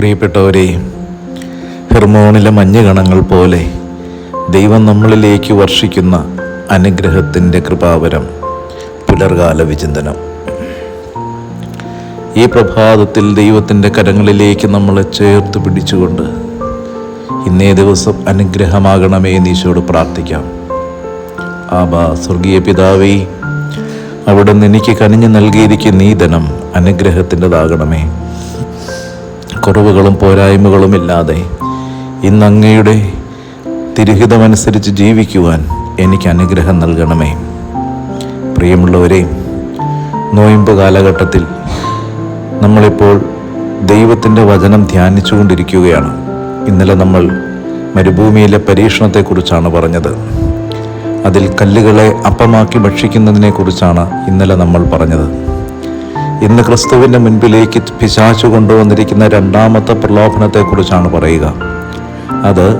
പ്രിയപ്പെട്ടവരെ ഹെർമോണിലെ മഞ്ഞുകണങ്ങൾ പോലെ ദൈവം നമ്മളിലേക്ക് വർഷിക്കുന്ന അനുഗ്രഹത്തിന്റെ കൃപാവരം പുലർകാല വിചിന്തനം. ഈ പ്രഭാതത്തിൽ ദൈവത്തിന്റെ കരങ്ങളിലേക്ക് നമ്മളെ ചേർത്ത് പിടിച്ചുകൊണ്ട് ഇന്നേ ദിവസം അനുഗ്രഹമാകണമേ നീശോട് പ്രാർത്ഥിക്കാം. ആബാ സ്വർഗീയ പിതാവേ അവിടുന്ന് എനിക്ക് കനിഞ്ഞു നൽകിയിരിക്കുന്ന ഈ ധനം അനുഗ്രഹത്തിന്റെതാകണമേ. കുറവുകളും പോരായ്മകളും ഇല്ലാതെ ഇന്ന് അങ്ങയുടെ തിരുഹിതമനുസരിച്ച് ജീവിക്കുവാൻ എനിക്ക് അനുഗ്രഹം നൽകണമേ. പ്രിയമുള്ളവരെ നോയമ്പ് കാലഘട്ടത്തിൽ നമ്മളിപ്പോൾ ദൈവത്തിന്റെ വചനം ധ്യാനിച്ചുകൊണ്ടിരിക്കുകയാണ്. ഇന്നലെ നമ്മൾ മരുഭൂമിയിലെ പരീക്ഷണത്തെക്കുറിച്ചാണ് പറഞ്ഞത്. അതിൽ കല്ലുകളെ അപ്പമാക്കി ഭക്ഷിക്കുന്നതിനെക്കുറിച്ചാണ് ഇന്നലെ നമ്മൾ പറഞ്ഞത്. ഇന്ന് ക്രിസ്തുവിന്റെ മുൻപിലേക്ക് പിശാച്ചു കൊണ്ടുവന്നിരിക്കുന്ന രണ്ടാമത്തെ പ്രലോഭനത്തെക്കുറിച്ചാണ് പറയുക. അത്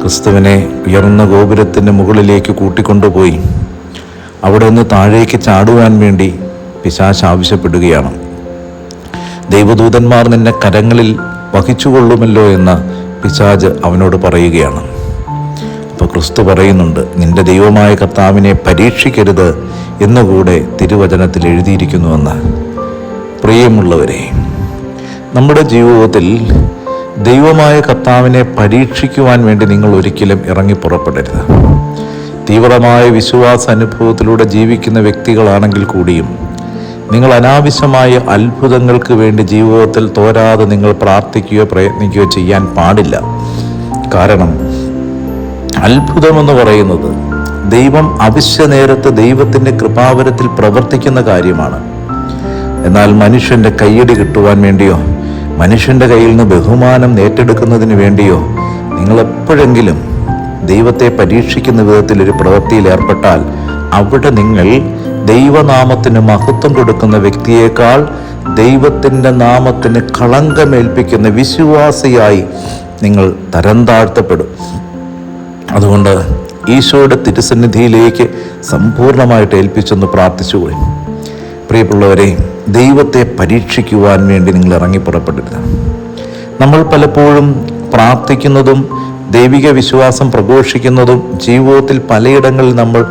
ക്രിസ്തുവിനെ ഉയർന്ന ഗോപുരത്തിന്റെ മുകളിലേക്ക് കൂട്ടിക്കൊണ്ടുപോയി അവിടെ നിന്ന് താഴേക്ക് ചാടുവാൻ വേണ്ടി പിശാച്ച് ആവശ്യപ്പെടുകയാണ്. ദൈവദൂതന്മാർ നിന്നെ കരങ്ങളിൽ വഹിച്ചുകൊള്ളുമല്ലോ എന്ന് പിശാജ് അവനോട് പറയുകയാണ്. അപ്പോൾ ക്രിസ്തു പറയുന്നുണ്ട് നിന്റെ ദൈവമായ കർത്താവിനെ പരീക്ഷിക്കരുത് എന്നുകൂടെ തിരുവചനത്തിൽ എഴുതിയിരിക്കുന്നുവെന്ന്. പ്രിയമുള്ളവരെ നമ്മുടെ ജീവിതത്തിൽ ദൈവമായ കർത്താവിനെ പരീക്ഷിക്കുവാൻ വേണ്ടി നിങ്ങൾ ഒരിക്കലും ഇറങ്ങി പുറപ്പെടരുത്. തീവ്രമായ വിശ്വാസ അനുഭവത്തിലൂടെ ജീവിക്കുന്ന വ്യക്തികളാണെങ്കിൽ കൂടിയും നിങ്ങൾ അനാവശ്യമായ അത്ഭുതങ്ങൾക്ക് വേണ്ടി ജീവിതത്തിൽ തോരാതെ നിങ്ങൾ പ്രാർത്ഥിക്കുകയോ പ്രയത്നിക്കുകയോ ചെയ്യാൻ പാടില്ല. കാരണം അത്ഭുതമെന്ന് പറയുന്നത് ദൈവം അവശ്യ നേരത്ത് ദൈവത്തിന്റെ കൃപാവരത്തിൽ പ്രവർത്തിക്കുന്ന കാര്യമാണ്. എന്നാൽ മനുഷ്യന്റെ കയ്യടി കിട്ടുവാൻ വേണ്ടിയോ? മനുഷ്യന്റെ കയ്യിൽ നിന്ന് ബഹുമാനം നേറ്റെടുക്കുന്നതിന് വേണ്ടിയോ? നിങ്ങൾ എപ്പോഴെങ്കിലും ദൈവത്തെ പരീക്ഷിക്കുന്ന വിധത്തിൽ ഒരു പ്രവൃത്തിയിൽ ഏർപ്പെട്ടാൽ അവിടെ നിങ്ങൾ ദൈവനാമത്തിന് മഹത്വം കൊടുക്കുന്ന വ്യക്തിയേക്കാൾ ദൈവത്തിന്റെ നാമത്തിന് കളങ്കമേൽപ്പിക്കുന്ന വിശ്വാസിയായി നിങ്ങൾ തരം താഴ്ത്തപ്പെടും. അതുകൊണ്ട് ഈശോയുടെ തിരുസന്നിധിയിലേക്ക് സമ്പൂർണമായിട്ട് ഏൽപ്പിച്ചൊന്ന് പ്രാർത്ഥിച്ചുപോയി പ്രിയമുള്ളവരെ ദൈവത്തെ പരീക്ഷിക്കുവാൻ വേണ്ടി നിങ്ങൾ ഇറങ്ങി പുറപ്പെടരുത്. നമ്മൾ പലപ്പോഴും പ്രാർത്ഥിക്കുന്നതും ദൈവിക വിശ്വാസം പ്രഘോഷിക്കുന്നതും ജീവിതത്തിൽ പലയിടങ്ങളിൽ നമ്മൾ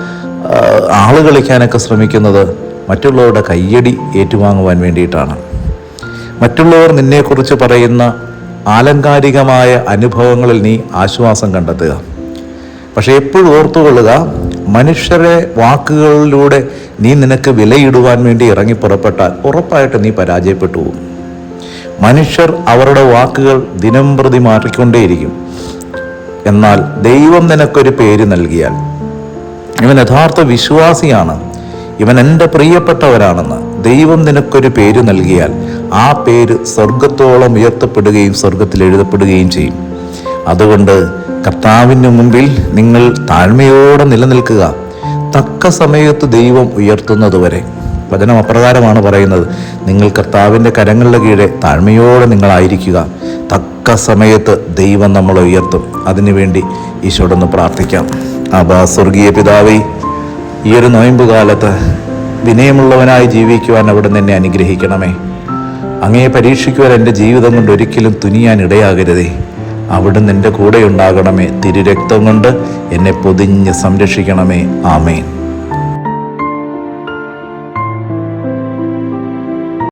ആ, ആൾ കളിക്കാനൊക്കെ ശ്രമിക്കുന്നത് മറ്റുള്ളവരുടെ കയ്യടി ഏറ്റുവാങ്ങുവാൻ വേണ്ടിയിട്ടാണ്. മറ്റുള്ളവർ നിന്നെക്കുറിച്ച് പറയുന്ന ആലങ്കാരികമായ അനുഭവങ്ങളിൽ നീ ആശ്വാസം കണ്ടെത്തുക. പക്ഷേ എപ്പോഴും ഓർത്തുകൊള്ളുക മനുഷ്യരെ വാക്കുകളിലൂടെ നീ നിനക്ക് വിലയിടുവാൻ വേണ്ടി ഇറങ്ങി പുറപ്പെട്ടാൽ ഉറപ്പായിട്ട് നീ പരാജയപ്പെട്ടു പോകും. മനുഷ്യർ അവരുടെ വാക്കുകൾ ദിനം പ്രതി മാറ്റിക്കൊണ്ടേയിരിക്കും. എന്നാൽ ദൈവം നിനക്കൊരു പേര് നൽകിയാൽ ഇവൻ യഥാർത്ഥ വിശ്വാസിയാണ്. ഇവൻ എന്റെ പ്രിയപ്പെട്ടവരാണെന്ന് ദൈവം നിനക്കൊരു പേര് നൽകിയാൽ ആ പേര് സ്വർഗത്തോളം ഉയർത്തപ്പെടുകയും സ്വർഗത്തിൽ എഴുതപ്പെടുകയും ചെയ്യും. അതുകൊണ്ട് കർത്താവിന് മുമ്പിൽ നിങ്ങൾ താഴ്മയോടെ നിലനിൽക്കുക. തക്ക സമയത്ത് ദൈവം ഉയർത്തുന്നതുവരെ. വചനം അപ്രകാരമാണ് പറയുന്നത്. നിങ്ങൾ കർത്താവിന്റെ കരങ്ങളുടെ കീഴെ താഴ്മയോടെ നിങ്ങളായിരിക്കുക. തക്ക സമയത്ത് ദൈവം നമ്മളെ ഉയർത്തും. അതിനുവേണ്ടി ഈശോടൊന്ന് പ്രാർത്ഥിക്കാം. അബാ സ്വർഗീയ പിതാവേ ഈ ഒരു നോയമ്പ് കാലത്ത് വിനയമുള്ളവനായി ജീവിക്കുവാൻ അവിടെ എന്നെ അനുഗ്രഹിക്കണമേ. അങ്ങയെ പരീക്ഷിക്കുവാൻ എന്റെ ജീവിതം കൊണ്ട് ഒരിക്കലും തുനിയാൻ ഇടയാകരുതേ. അവിടുന്ന് എന്റെ കൂടെ ഉണ്ടാകണമേ. തിരുരക്തം കൊണ്ട് എന്നെ പൊതിഞ്ഞ് സംരക്ഷിക്കണമേ. ആമേൻ.